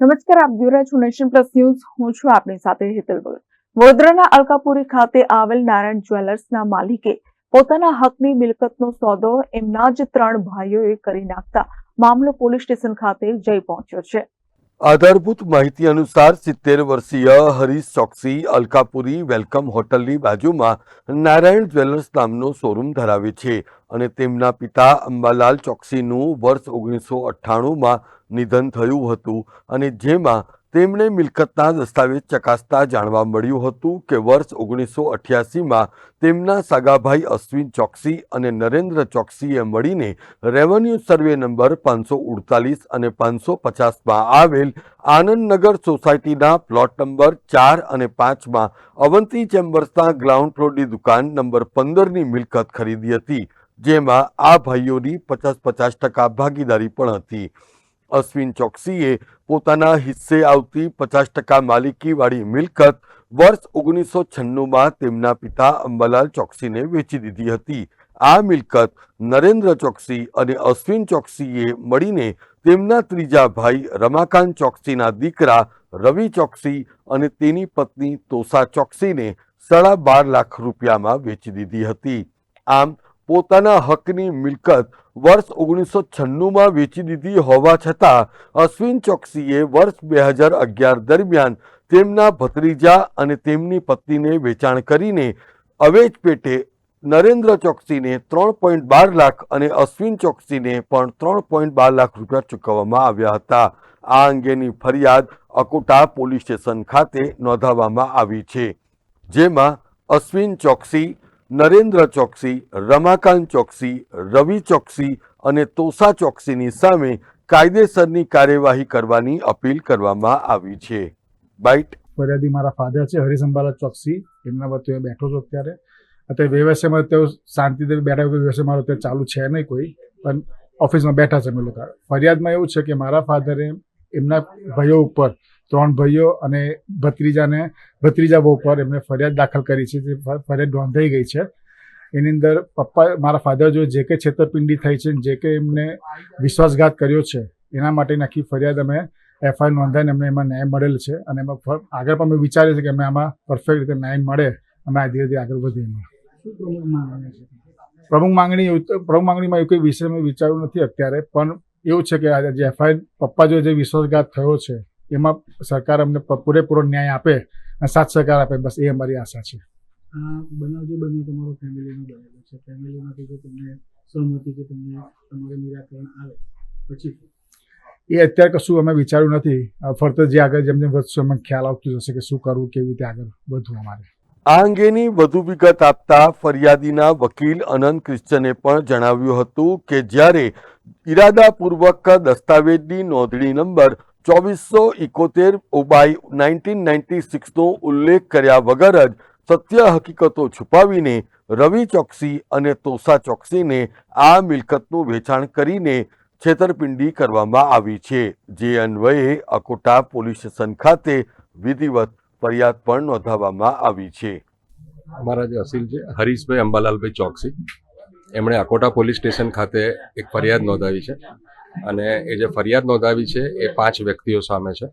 નમસ્કાર, આપ જોઈ રહ્યા છો નેશન પ્લસ ન્યૂઝ. હું છું આપની સાથે હેતલ ભગત. વડોદરાના અલકાપુરી ખાતે આવેલ નારાયણ જ્વેલર્સના માલિકે પોતાના હકની મિલકતનો સોદો એમના જ ત્રણ ભાઈઓએ કરી નાખતા મામલો પોલીસ સ્ટેશન ખાતે જઈ પહોંચ્યો છે. આધારભૂત માહિતી અનુસાર સિત્તેર વર્ષીય હરીશ ચોકસી અલકાપુરી વેલકમ હોટલની બાજુમાં નારાયણ જ્વેલર્સ નામનો શોરૂમ ધરાવે છે અને તેમના પિતા અંબાલાલ ચોકસીનું વર્ષ ઓગણીસો અઠ્ઠાણુંમાં નિધન થયું હતું અને જેમાં તેમણે મિલકતના દસ્તાવેજ ચકાસતા જાણવા મળ્યું હતું કે વર્ષ ઓગણીસો અઠ્યાસીમાં તેમના સગાભાઈ અશ્વિન ચોકસી અને નરેન્દ્ર ચોકસીએ મળીને રેવન્યુ સર્વે નંબર પાંચસો ઉડતાલીસ અને પાંચસો પચાસમાં આવેલ આનંદનગર સોસાયટીના પ્લોટ નંબર ચાર અને પાંચમાં અવંતી ચેમ્બર્સના ગ્રાઉન્ડ ફ્લોરની દુકાન નંબર પંદરની મિલકત ખરીદી હતી, જેમાં આ ભાઈઓની પચાસ પચાસ ટકા ભાગીદારી પણ હતી. અશ્વિન ચોકસીએ પોતાના હિસ્સે આવતી પચાસ ટકા માલિકીવાળી મિલકત વર્ષ ઓગણીસો છન્નુંમાં તેમના પિતા અંબાલાલ ચોકસીને વેચી દીધી હતી. આ મિલકત નરેન્દ્ર ચોકસી અને અશ્વિન ચોકસીએ મળીને તેમના ત્રીજા ભાઈ રમાકાંત ચોકસીના દીકરા રવિ ચોકસી અને તેની પત્ની તોસા ચોકસીને સાડા બાર લાખ રૂપિયામાં વેચી દીધી હતી. આમ પોતાના હકની મિલકત વર્ષ ઓગણીસો છન્નુંમાં વેચી દીધી હોવા છતાં અશ્વિન ચોકસીએ વર્ષ બે હજાર અગિયાર દરમિયાન તેમના ભત્રીજા અને તેમની પત્નીને વેચાણ કરીને અવેજ પેટે નરેન્દ્ર ચોકસીને ત્રણ પોઈન્ટ બાર લાખ અને અશ્વિન ચોકસીને પણ ત્રણ પોઈન્ટ બાર લાખ રૂપિયા ચૂકવવામાં આવ્યા હતા. આ અંગેની ફરિયાદ અકોટા પોલીસ સ્ટેશન ખાતે નોંધાવવામાં આવી છે. જેમાં અશ્વિન ચોકસી નરેન્દ્ર ચોકસી, રમાકાંત ચોકસી, રવિ ચોકસી અને તોસા ચોકસીની સામે કાયદેસરની કાર્યવાહી કરવાની અપીલ કરવામાં આવી છે. બાઇટ. ફરિયાદી મારા ફાધર છે હરિસંભાલા ચોકસી. એમના વચ્ચે બેઠો છું અત્યારે. અત્યારે વ્યવસાયમાં તેઓ શાંતિથી બેઠા વ્યવસાય મારો અત્યારે ચાલુ છે નહીં કોઈ. પણ ઓફિસમાં બેઠા છે અમે લોકો. ફરિયાદમાં એવું છે કે મારા ફાધરે એમના ભાઈઓ ઉપર ત્રણ ભાઈઓ અને ભત્રીજાને ભત્રીજા બહુ ઉપર એમને ફરિયાદ દાખલ કરી છે જે ફરિયાદ નોંધાઈ ગઈ છે. એની અંદર પપ્પા મારા ફાધર જો જે કે છેતરપિંડી થઈ છે જે કે એમને વિશ્વાસઘાત કર્યો છે એના માટે આખી ફરિયાદ અમે એફઆઈઆર નોંધાઈને અમને એમાં ન્યાય મળેલ છે અને એમાં આગળ પણ અમે વિચારીએ છીએ કે અમે આમાં પરફેક્ટ રીતે ન્યાય મળે અમે આ ધીરે ધીરે આગળ વધીએ એમાં. પ્રમુખ માંગણી પ્રમુખ માંગણીમાં એવું કોઈ વિષય મેં વિચાર્યું નથી અત્યારે પણ એવું છે કે આજે જે એફઆઈઆર પપ્પા જો જે વિશ્વાસઘાત થયો છે એમાં સરકાર અમને પૂરેપૂરો ન્યાય આપે અને સાથ સહકાર આપે બસ એ અમારી આશા છે. આ બનાવ જે બન્યો તમારો ફેમિલીનો બનેલો છે. ફેમિલીમાંથી જો તમને સહમતિ કે તમને તમારું નિરાકરણ આવે પછી? એ અત્યારે કશું અમે વિચાર્યું નથી. ફરતે જે આગળ જેમ જેમ વધશું અમને ખ્યાલ આવતું જશે કે શું કરવું કેવી રીતે આગળ વધવું અમારે. આ અંગેની વધુ વિગત આપતા ફરિયાદીના વકીલ અનંત ક્રિશ્ચને પણ જણાવ્યું હતું કે જ્યારે ઈરાદાપૂર્વક દસ્તાવેજની નોંધણી નંબર ચોવીસો ઇકોતેર ઓબાઈ નાઇન્ટીન નાઇન્ટી સિક્સનો ઉલ્લેખ કર્યા વગર જ સત્ય હકીકતો છુપાવીને રવિ ચોકસી અને તોસા ચોકસીને આ મિલકતનું વેચાણ કરીને છેતરપિંડી કરવામાં આવી છે. જે અન્વયે અકોટા પોલીસ સ્ટેશન ખાતે વિધિવત ફરિયાદ પણ નોંધાવવામાં આવી છે. અમારા જે અસીલ છે, હરીશભાઈ અંબાલાલભાઈ ચોકસી, એમણે અકોટા પોલીસ સ્ટેશન ખાતે એક ફરિયાદ નોંધાવી છે અને એ જે ફરિયાદ નોંધાવી છે, એ પાંચ વ્યક્તિઓ સામે છે.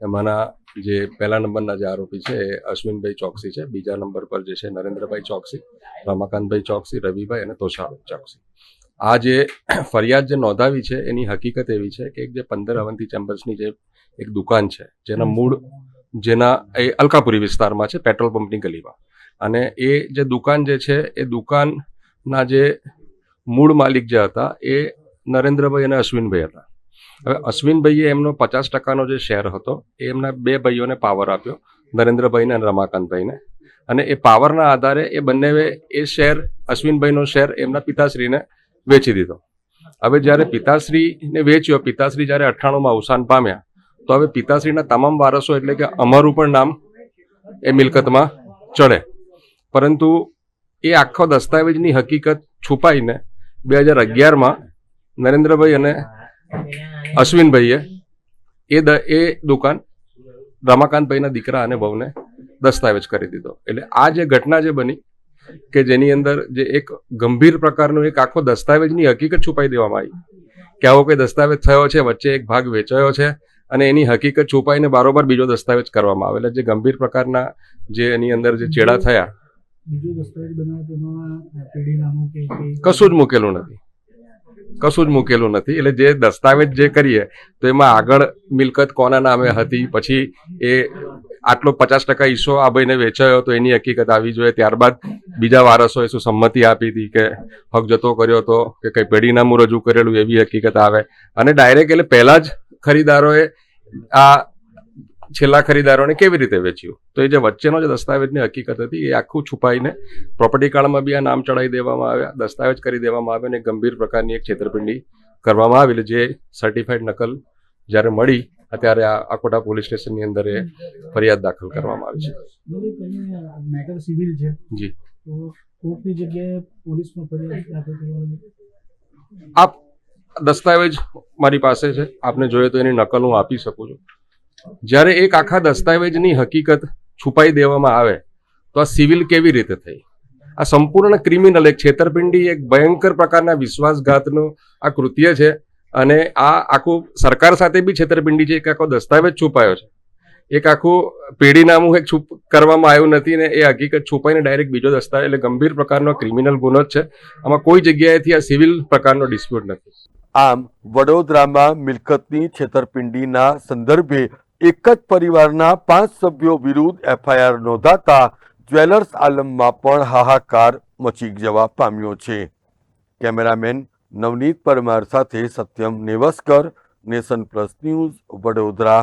એમાંના જે પહેલા નંબરના જે આરોપી છે, એ અશ્વિનભાઈ ચોકસી છે. બીજા નંબર પર જે છે, નરેન્દ્રભાઈ ચોકસી, રમાકાંતભાઈ ચોકસી, રવિભાઈ અને તોષાભાઈ ચોકસી. આ જે ફરિયાદ જે નોંધાવી છે, એની હકીકત એવી છે કે એક જે પંદર અવંતી ચેમ્બર્સની જે એક દુકાન છે, જેના મૂળ જેના એ અલકાપુરી વિસ્તારમાં છે, પેટ્રોલ પંપની ગલીમાં. અને એ જે દુકાન જે છે, એ દુકાનના જે મૂળ માલિક જે હતા, એ નરેન્દ્રભાઈ અને અશ્વિનભાઈ હતા. હવે અશ્વિનભાઈએ એમનો પચાસ ટકાનો જે શેર હતો, એ એમના બે ભાઈઓને પાવર આપ્યો, નરેન્દ્રભાઈને અને રમાકાંતભાઈને. અને એ પાવરના આધારે એ બંને એ શેર, અશ્વિનભાઈનો શેર એમના પિતાશ્રીને વેચી દીધો. હવે જ્યારે પિતાશ્રીને વેચ્યો, પિતાશ્રી જ્યારે અઠ્ઠાણુંમાં અવસાન પામ્યા તો હવે પિતાશ્રીના તમામ વારસો એટલે કે અમારું પણ નામ એ મિલકતમાં ચડે. પરંતુ એ આખો દસ્તાવેજની હકીકત છુપાઈને બે હજાર અગિયારમાં નરેન્દ્રભાઈ અને અશ્વિનભાઈએ એ દ, એ દુકાન રમાકાંતભાઈના દીકરા અને બહુને દસ્તાવેજ કરી દીધો. એટલે આ જે ઘટના જે બની કે જેની અંદર જે એક ગંભીર પ્રકારનો એક આખો દસ્તાવેજની હકીકત છુપાઈ દેવામાં આવી કે આવો કોઈ દસ્તાવેજ થયો છે, વચ્ચે એક ભાગ વેચાયો છે અને એની હકીકત છુપાઈને બારોબાર બીજો દસ્તાવેજ કરવામાં આવે એટલે જે ગંભીર પ્રકારના જે એની અંદર જે ચેડા થયા. કશું જ મૂકેલું નથી. કશું જ મૂકેલું નથી. એટલે જે દસ્તાવેજ જે કરીએ તો એમાં આગળ મિલકત કોના નામે હતી પછી એ આટલો પચાસ ટકા હિસ્સો આ ભાઈને વેચાયો તો એની હકીકત આવી જોઈએ. ત્યારબાદ બીજા વારસોએ શું સંમતિ આપી હતી કે હક જતો કર્યો હતો કે કંઈ પેઢીનામું રજૂ કરેલું એવી હકીકત આવે. અને ડાયરેક્ટ એટલે પહેલાં જ ખરીદારોએ આ છેલ્લા ખરીદારોને કેવી રીતે વેચ્યું? તો એ જે વચ્ચેનો જે દસ્તાવેજની હકીકત હતી એ આખું છુપાઈને પ્રોપર્ટી કાર્ડમાં બી આ નામ ચડાવી દેવામાં આવ્યા દસ્તાવેજ કરી દેવામાં આવ્યો અને ગંભીર પ્રકારની એક છેતરપિંડી કરવામાં આવેલી જે સર્ટિફાઈડ નકલ જ્યારે મળી અત્યારે આ અકોટા પોલીસ સ્ટેશનની અંદર એ ફરિયાદ દાખલ કરવામાં આવી છે. હવે મેટર સિવિલ છે. જી. કોર્ટની જગ્યાએ પોલીસમાં ફરિયાદ દાખલ કરવાની. આપ દસ્તાવેજ મારી પાસે છે. આપને જોઈએ તો એની નકલ હું આપી શકું છું. જ્યારે એક આખા દસ્તાવેજની હકીકત છુપાઈ દેવામાં આવે, તો આ સિવિલ કેવી રીતે થઈ? આ સંપૂર્ણ ક્રિમિનલ, એક છેતરપિંડી, એક ભયંકર પ્રકારના વિશ્વાસઘાતનું આ કૃત્ય છે અને આ આખું સરકાર સાથે બી છેતરપિંડી છે. એક આખો દસ્તાવેજ છુપાયો છે. એક આખું પેઢીનામું એક છુપ કરવામાં આવ્યું નથી ને એ હકીકત છુપાઈને ડાયરેક્ટ બીજો દસ્તાવેજ, એટલે ગંભીર પ્રકારનો ક્રિમિનલ ગુનો જ છે. આમાં કોઈ જગ્યાએથી આ સિવિલ પ્રકારનો ડિસ્પ્યુટ નથી. આમ વડોદરામાં મિલકતની છેતરપિંડીના સંદર્ભે એક જ પરિવારના પાંચ સભ્યો વિરુદ્ધ એફઆઈઆર નોંધાતા જ્વેલર્સ આલમમાં પણ હાહાકાર મચી જવા પામ્યો છે. કેમેરામેન નવનીત પરમાર સાથે Satyam Nevaskar, nation plus news, Vadodara.